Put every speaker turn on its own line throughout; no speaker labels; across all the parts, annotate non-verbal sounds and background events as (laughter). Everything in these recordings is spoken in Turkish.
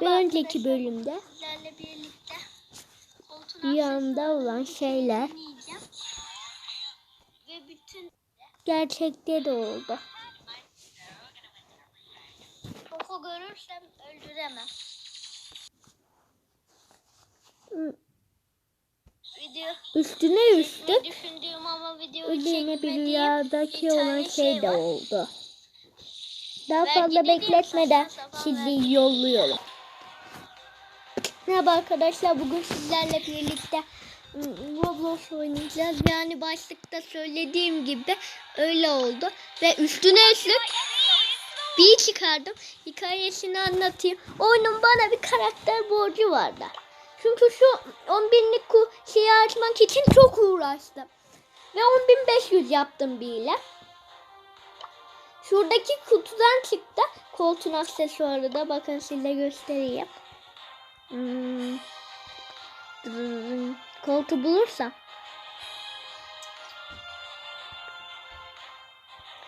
Merhaba
Bir önceki bölümde rüyamda olan şeyler
dinleyeceğim. Ve bütün
gerçekte de oldu.
koku görürsem öldüremem. Video
Üstüne üstlük
düşündüğüm ama video
yine bir rüyadaki olan şey de
var.
oldu. Daha
Belki
fazla
de
bekletmeden sizi yolluyorum. Merhaba arkadaşlar bugün sizlerle birlikte Roblox oynayacağız. Yani başlıkta söylediğim gibi öyle oldu. Ve üstüne üstlük bir çıkardım. Hikayesini anlatayım. Oyunun bana bir karakter borcu vardı. Çünkü şu 10 binlik şeyi açmak için çok uğraştım. Ve 10.500 yaptım bile. Şuradaki kutudan çıktı. Koltuğun aksesuarı da bakın size göstereyim. Hmm. Koltuğu bulursam.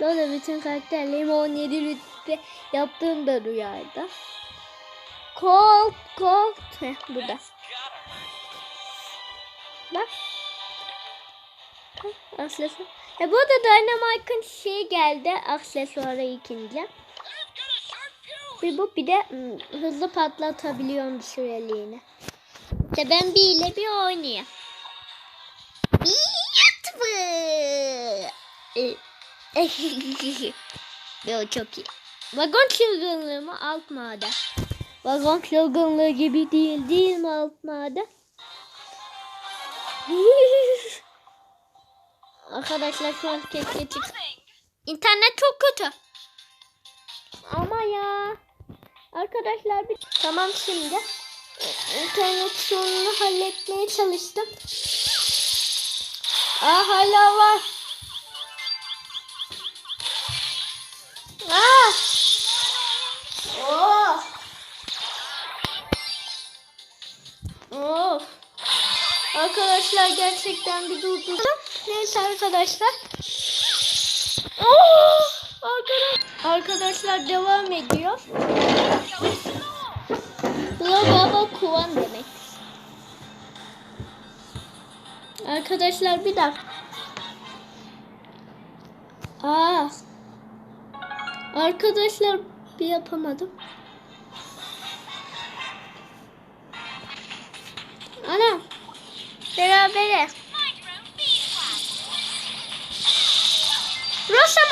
Böyle bütün karakterlerimi 17 rütbe yaptığım da rüyaydı. Kolt, kolt. Heh, burada. Bak. Aksesuar. E bu da Dynamite'ın şeyi geldi. Aksesuarı ikinci. Bir bu bir de hmm, hızlı patlatabiliyorum bir süreliğine. İşte ben bir ile bir oynayayım. (laughs) Yo çok iyi. Vagon çılgınlığı mı alt maden? Vagon çılgınlığı gibi değil değil mi alt maden? (laughs) Arkadaşlar şu an keşke çık. İnternet çok kötü. Ama ya. Arkadaşlar bir tamam şimdi. İnternet sorununu halletmeye çalıştım. Aa hala var. Aa! Oh! Of. Arkadaşlar gerçekten bir durdurdum. Neyse arkadaşlar. Oh! Arkadaş- Arkadaşlar devam ediyor. Bula baba kuvan demek. Arkadaşlar bir dakika. Aa. Arkadaşlar bir yapamadım. Ana. Berabere. Rosa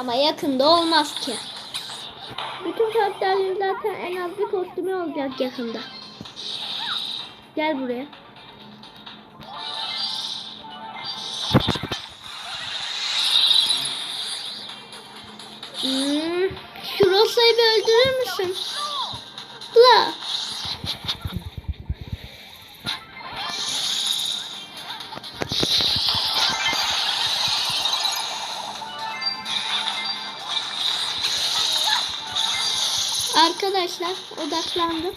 Ama yakında olmaz ki. Bütün karakterlerin zaten en az bir kostümü olacak yakında. Gel buraya. Hmm, şu Rosa'yı bir öldürür müsün? La. Arkadaşlar odaklandım.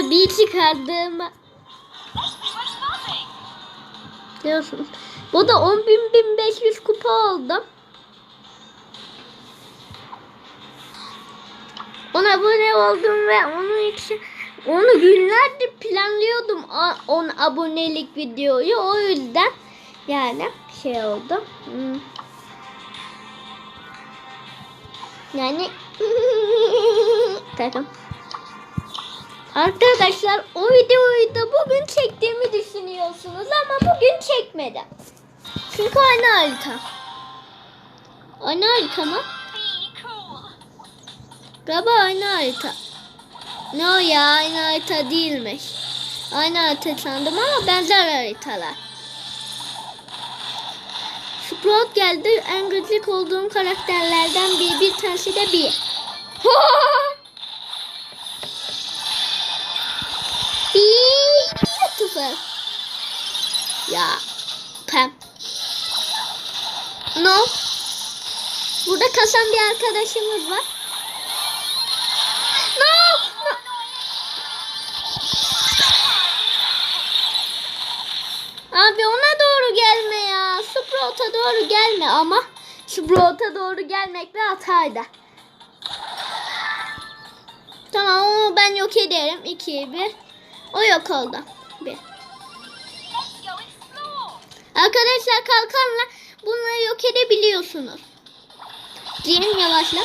Arkadaşlar bir çıkardığım diyorsun. Bu da 10.500 kupa oldu. Ona abone oldum ve onun için Onu günlerdir planlıyordum 10 abonelik videoyu. O yüzden yani şey oldu. Hmm. Yani (laughs) takım. Arkadaşlar o videoyu da bugün çektiğimi düşünüyorsunuz ama bugün çekmedim. Çünkü aynı harita. Aynı harita mı? Galiba aynı harita. Ne o ya aynı harita değilmiş. Aynı harita sandım ama benzer haritalar. Sprout geldi. En gıcık olduğum karakterlerden bir, bir tanesi de. Bir (laughs) sıfır. Ya. Pem. No. Burada kasan bir arkadaşımız var. No. no. Abi ona doğru gelme ya. Sprout'a doğru gelme ama Sprout'a doğru gelmek bir hataydı. Tamam onu ben yok ederim. 2 1. O yok oldu. 1. Arkadaşlar kalkanla bunları yok edebiliyorsunuz. Diyelim yavaşla.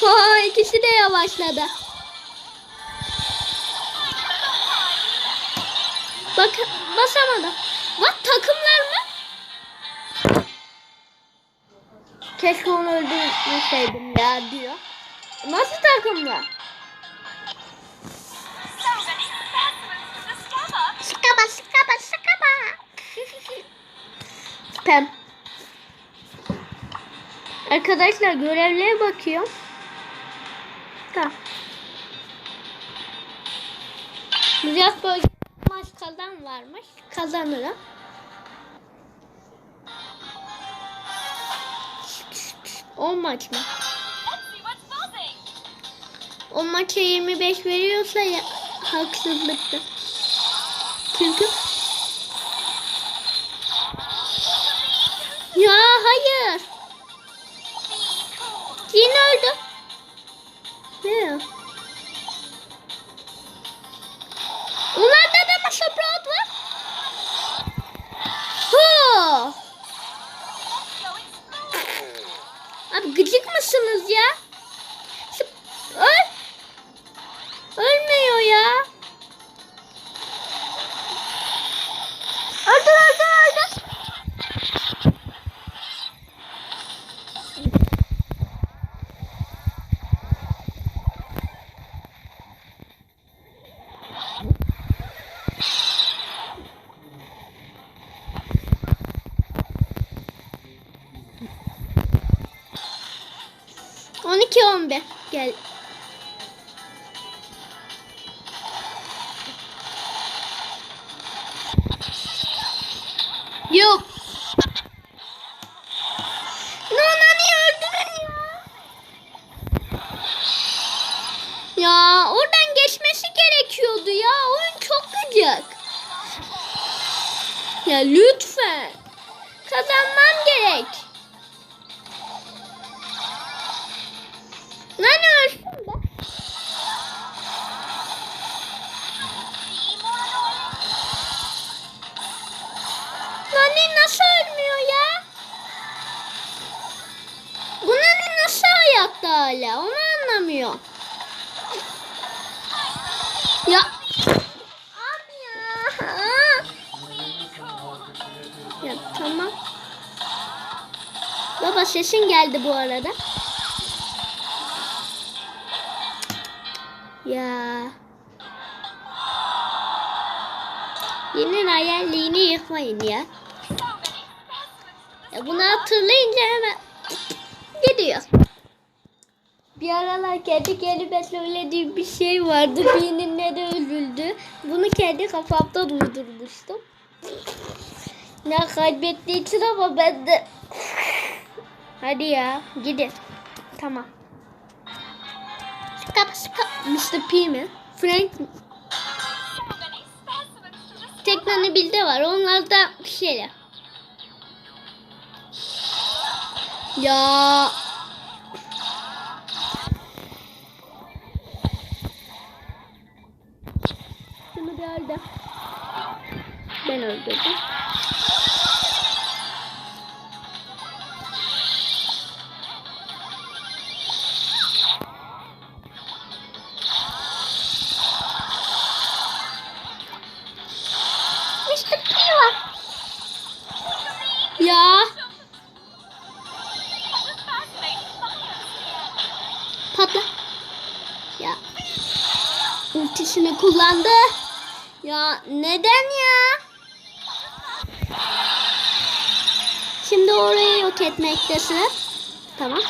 Ha ikisi de yavaşladı. Bak basamadım. Bak takımlar mı? Keşke onu öldürmeseydim ya diyor. Nasıl takımlar? Arkadaşlar görevlere bakıyorum. Tamam. Riyad bölge maç kazan varmış. Kazanırım. On maç mı? O maça 25 veriyorsa ya, haksızlıktır. Çünkü Öldü. Ne ya? Onlarda da mı Sprout var? Hu! Abi gıcık mısınız ya? Gel. Yok. Nana niye öldürün ya? Ya oradan geçmesi gerekiyordu ya. Oyun çok gıcık. Ya lütfen. Kazanmam gerek. Nani ölsün be. Nani nasıl ölmüyor ya? Bu Nani nasıl ayakta hala? Onu anlamıyor. Ya. Abi ya. Ya tamam. Baba sesin geldi bu arada. Ya. Yeni hayalliğini yıkmayın ya. ya. Bunu hatırlayınca hemen gidiyor. Bir aralar kendi kendime söylediğim bir şey vardı. Birinin ne de üzüldü. Bunu kendi kafamda uydurmuştum. Ne kaybettiği için ama ben de... Hadi ya gidin. Tamam. Mr. P mi? Frank Teknonebil'de var. Onlar da şeyle. Ya. Şunu bir öldüm. Ben öldürdüm. Patla. Ya. Ultisini kullandı. Ya neden ya? Şimdi orayı yok etmektesin. Tamam.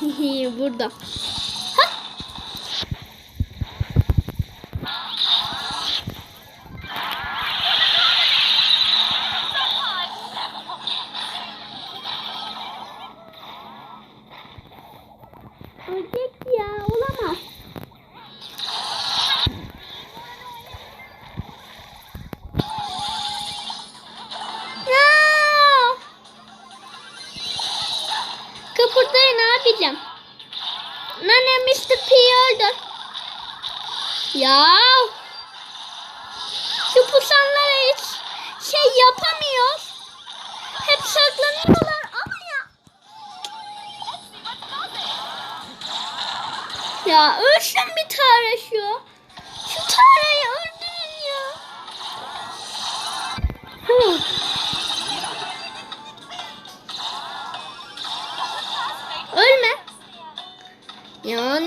(laughs) Burada.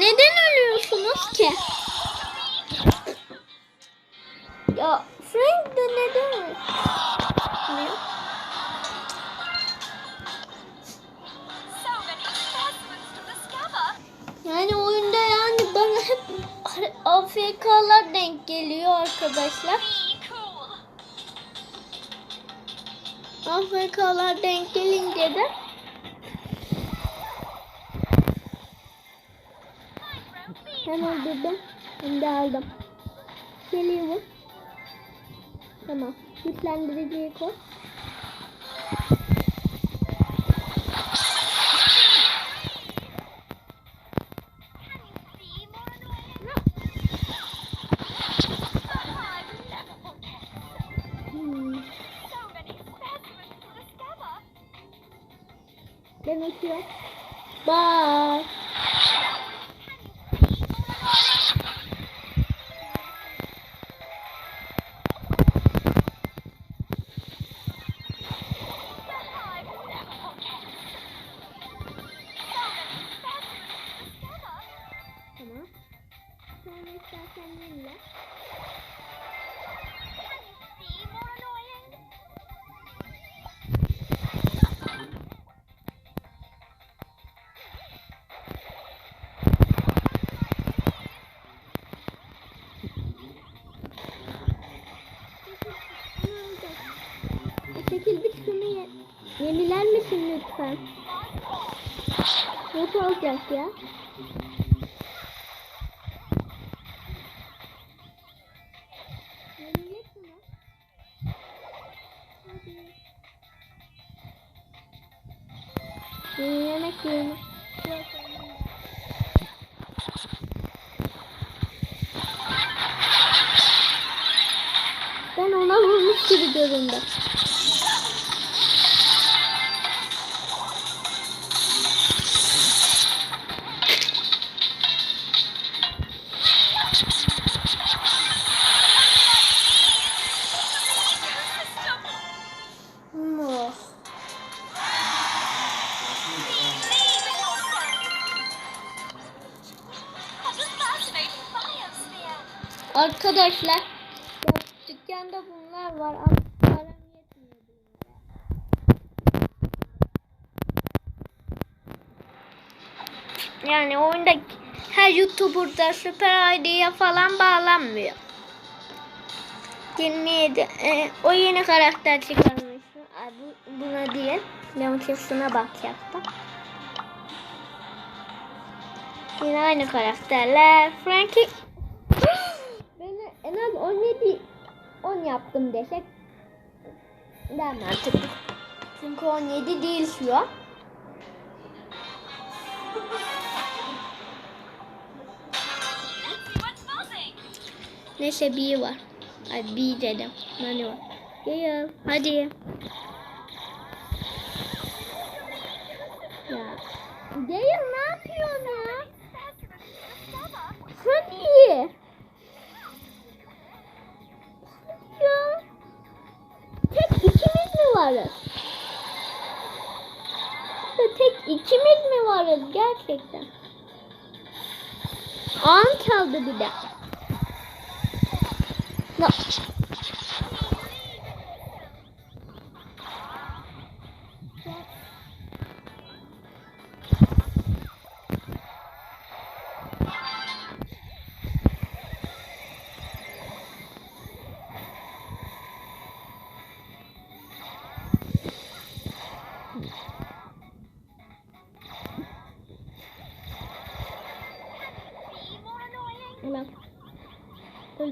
Neden ölüyorsunuz ki? Ya Frank de neden ölüyor? Yani oyunda yani bana hep AFK'lar denk geliyor arkadaşlar. AFK'lar denk gelince de hem öldürdüm hem de aldım. Geliyorum. Tamam. Güçlendiriciyi koy. Nasıl olacak ya? Yemek yemek. Arkadaşlar ya dükkanda bunlar var ama param yetmiyor bunlara. Yani oyunda her YouTuber'da Süper ID'ye falan bağlanmıyor. 27 e, o yeni karakter çıkarmışsın. Ay, bu, buna değil. Leontius'una bakacaktım. Yine aynı karakterler. Frankie 17 10 yaptım desek daha mantıklı. Çünkü 17 değil şu an. Neyse bir var. Ay bir dedim. Ne var? Gel hadi. Ya. Gel ne yapıyorsun ya? Hadi. Varız? Tek ikimiz mi varız gerçekten? An çaldı bir de. Ya.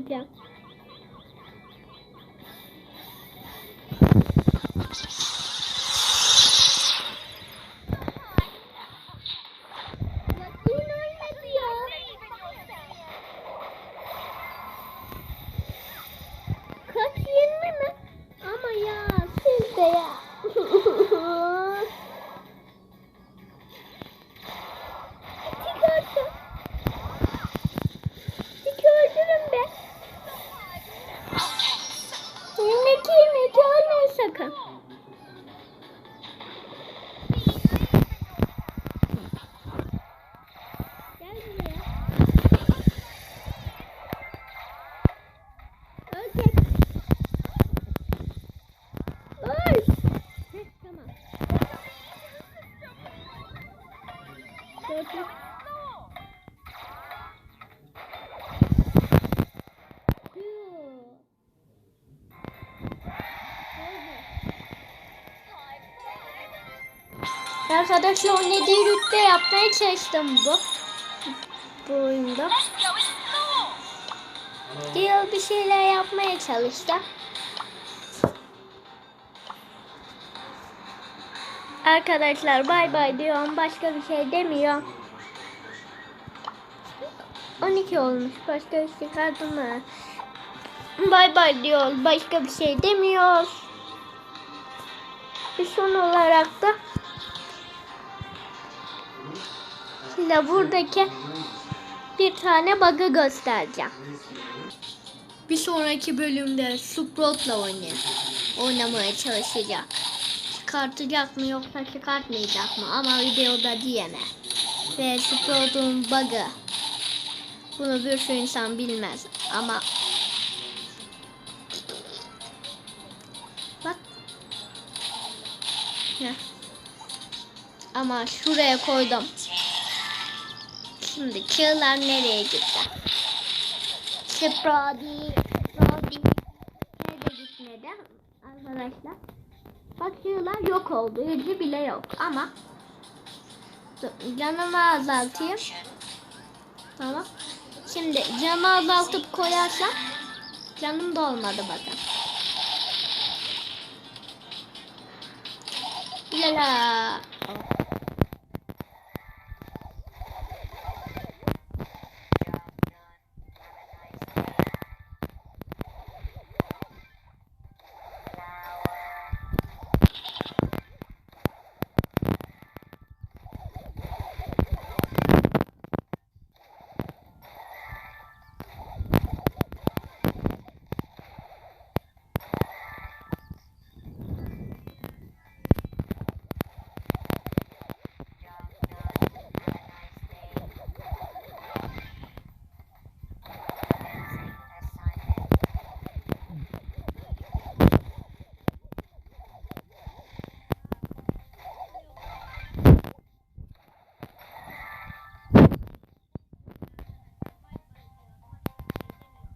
Öleceğim. Ya Arkadaşlar ne diye rütbe yapmaya çalıştım bu. Bu oyunda. Diyor bir şeyler yapmaya çalıştı. Arkadaşlar bay bay diyorum. Başka bir şey demiyorum. 12 olmuş. Başka bir şey kaldı mı? Bay bay diyor. Başka bir şey demiyor. Ve son olarak da size buradaki bir tane bug'ı göstereceğim. Bir sonraki bölümde Sprout'la oynayın. Oynamaya çalışacak. Çıkartacak mı yoksa çıkartmayacak mı? Ama videoda diyemem. Ve Sprout'un bug'ı. Bunu bir sürü insan bilmez. Ama Bak. Heh. Ama şuraya koydum. Şimdi çığlar nereye gitti? Sprody, Sprody. Nerede gitmedi arkadaşlar? Bak çığlar yok oldu. Yüzü bile yok. Ama canımı azaltayım. Tamam. Şimdi canı azaltıp koyarsam canım da olmadı bakın. La.